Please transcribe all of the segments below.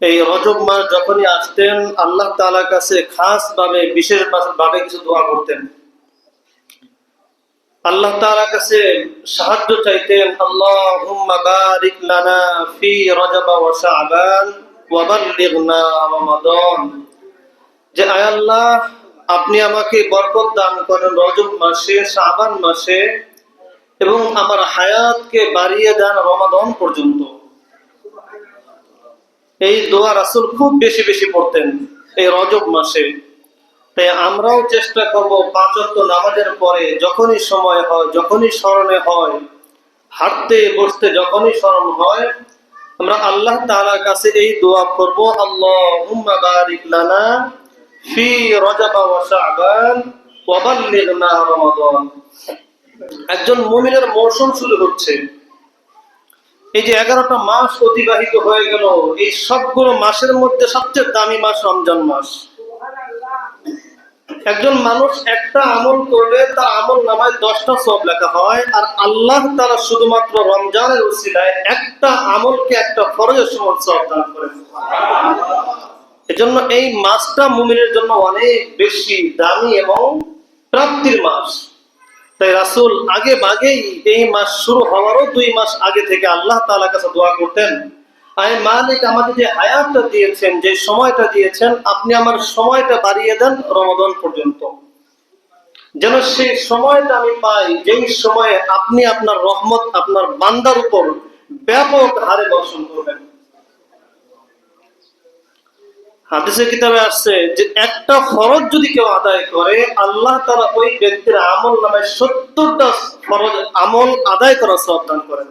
এই রজব মাস যখনই আসতেন, আল্লাহ কাছে বিশেষ ভাবে কিছু দোয়া করতেন। আল্লাহ কাছে সাহায্য চাইতেন বারিক লানা ফি ওয়া শাবান ওয়া বাল্লিগনা রমাদান। যে, আয় আল্লাহ, আপনি আমাকে বরকত দান করেন রজব মাসে, শাবান মাসে এবং আমার হায়াতকে বাড়িয়ে দেন রমাদান পর্যন্ত। এই দোয়া রাসুল খুব বেশি বেশি পড়তেন এই রজব মাসে। তাই আমরাও চেষ্টা করব পাঁচত্ব নামাজের পরে যখনই সময় হয়, যখনই স্মরণে হয়, হাঁটতে বসতে যখনই স্মরণ হয়, আমরা আল্লাহ তাআলার কাছে এই দোয়া করব বারিক লানা ফি রজব ওয়া শাবান একজন মুমিনের মৌসুম শুরু হচ্ছে। এই যে এগারোটা মাস অতিবাহিত হয়ে গেল, এই সবগুলো মাসের মধ্যে সবচেয়ে দামি মাস রমজান মাস। একজন মানুষ একটা আমল করলে তার আমল নামায় দশটা সব লেখা হয়, আর আল্লাহ তারা শুধুমাত্র রমজানের উসিলায় একটা আমলকে একটা ফরজের সমান সব দান করেন। এজন্য এই মাসটা মুমিনের জন্য অনেক বেশি দামি এবং প্রাপ্তির মাস। তাই রাসুল আগে বাগেই এই মাস শুরু হওয়ারও দুই মাস আগে থেকে আল্লাহ তাআলার কাছে দোয়া করতেন। আয় মালিক আমাকে যে হায়াতটা দিয়েছেন, যে সময়টা দিয়েছেন, আপনি আমার সময়টা বাড়িয়ে দেন রমাদান পর্যন্ত। যেন সেই সময়টা আমি পাই, যেই সময়ে আপনি আপনার রহমত, আপনার বান্দার উপর ব্যাপক হারে বর্ষণ করবেন। হাদিসের কিতাবে আসছে যে একটা ফরজ যদি কেউ আদায় করে, আল্লাহ তারা ওই ব্যক্তির আমল নামে সত্তরটা ফরজ আমল আদায় করার সব দান করেন।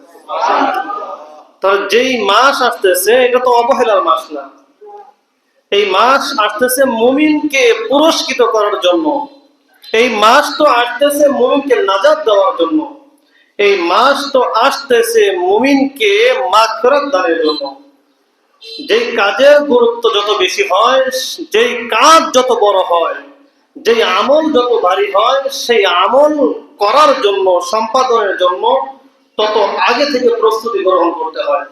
তাহলে যেই মাস আসতেছে, এটা তো অবহেলার মাস না। এই মাস আসতেছে মুমিনকে পুরস্কৃত করার জন্য। এই মাস তো আসতেছে মুমিনকে নাজাদ দেওয়ার জন্য। এই মাস তো আসতেছে মুমিনকে মাগফিরাত দানের জন্য। যেই কাজের গুরুত্ব যত বেশি হয়, যেই কাজ যত বড় হয়, যেই আমল যত ভারী হয়, সেই আমল করার জন্য, সম্পাদনের জন্য তত আগে থেকে প্রস্তুতি গ্রহণ করতে হয়।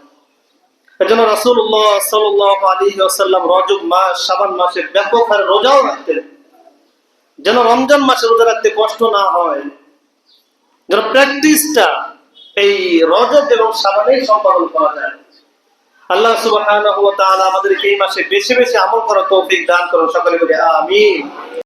এজন্য রাসূলুল্লাহ সাল্লাল্লাহু আলাইহি ওয়াসাল্লাম রজব মাস শাবান মাসে ব্যাপক হারে রোজাও রাখতেন। যেন রমজান মাসে রোজা রাখতে কষ্ট না হয়। যেন প্র্যাকটিসটা এই রজব এবং শাবানেই সম্পাদন করা যায়। আল্লাহ তাআলা আমাদেরকে এই মাসে বেশি বেশি আমল করার তৌফিক দান করুন। সকলে বলে, আমিন।